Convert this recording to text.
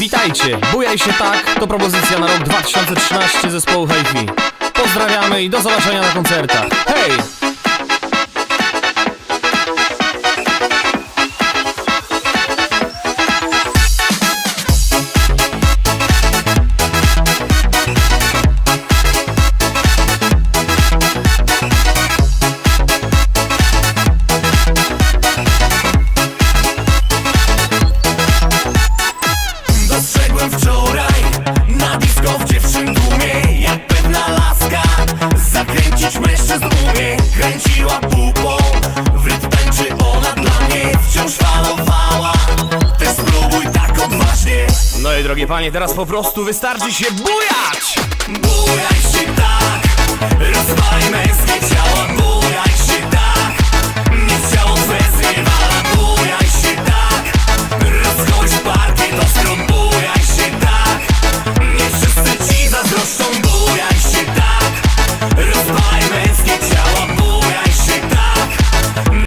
Witajcie, bujaj się tak, to propozycja na rok 2013 zespołu HiFi. Pozdrawiamy i do zobaczenia na koncertach. Hej! Pupą, w rytm tańczy ona dla mnie Wciąż falowała, ty spróbuj tak odważnie. No i drogie panie, teraz po prostu wystarczy się bujać! Bujaj się